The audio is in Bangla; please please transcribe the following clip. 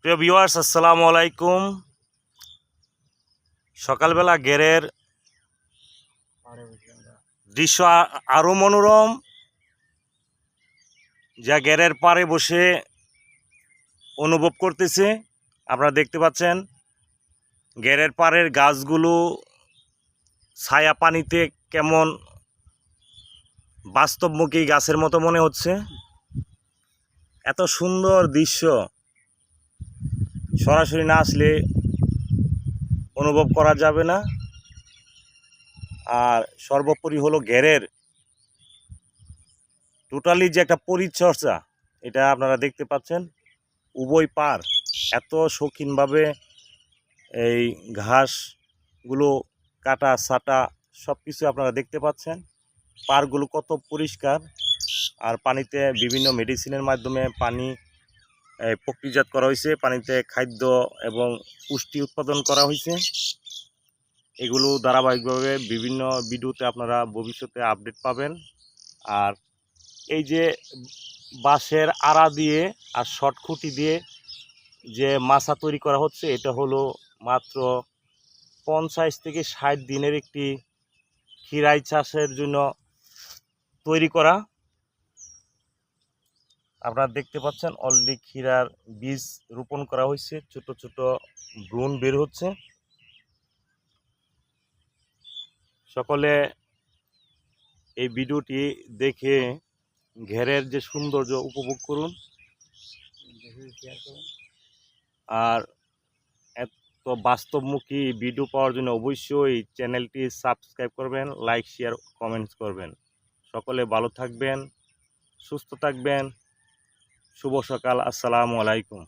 প্রিয় ভিউয়ার্স আসসালামু আলাইকুম। সকালবেলা গেরের দৃশ্য আ- আরও মনোরম। যা গেরের পাড়ে বসে অনুভব করতেছে। আপনারা দেখতে পাচ্ছেন গেরের পাড়ের গাছগুলো ছায়া পানিতে কেমন বাস্তবমুখী গাছের মতো মনে হচ্ছে। এত সুন্দর দৃশ্য। সরাসরি না আসলে অনুভব করা যাবে না। আর সর্বোপরি হলো ঘেরের টোটালি যে একটা পরিচর্যা, এটা আপনারা দেখতে পাচ্ছেন। উভয় পার এত শৌখিনভাবে এই ঘাসগুলো, কাটা, সাটা সব কিছু আপনারা দেখতে পাচ্ছেন। পারগুলো কত পরিষ্কার, আর পানিতে বিভিন্ন মেডিসিনের মাধ্যমে পানি প্রক্রিয়াজাত করা হয়েছে, পানিতে খাদ্য এবং পুষ্টি উৎপাদন করা হয়েছে। এগুলো ধারাবাহিকভাবে বিভিন্ন ভিডিওতে আপনারা ভবিষ্যতে আপডেট পাবেন। আর এই যে বাঁশের আড়া দিয়ে আর শর্ট খুঁটি দিয়ে যে মাছা তৈরি করা হচ্ছে, এটা হলো মাত্র পঞ্চাশ থেকে ষাট দিনের একটি খিরাই চাষের জন্য তৈরি করা। আপনারা দেখতে পাচ্ছেন অলরেডি ক্ষীরার বীজ রোপণ করা হয়েছে। ছোট ছোট ব্রুন বের হচ্ছে। সকলে এই ভিডিওটি দেখে ঘেরের যে সৌন্দর্য উপভোগ করুন। আর এত বাস্তবমুখী ভিডিও পাওয়ার জন্য অবশ্যই চ্যানেলটি সাবস্ক্রাইব করবেন, লাইক, শেয়ার, কমেন্টস করবেন। সকলে ভালো থাকবেন সুস্থ থাকবেন। শুভ সকাল আসসালামু আলাইকুম।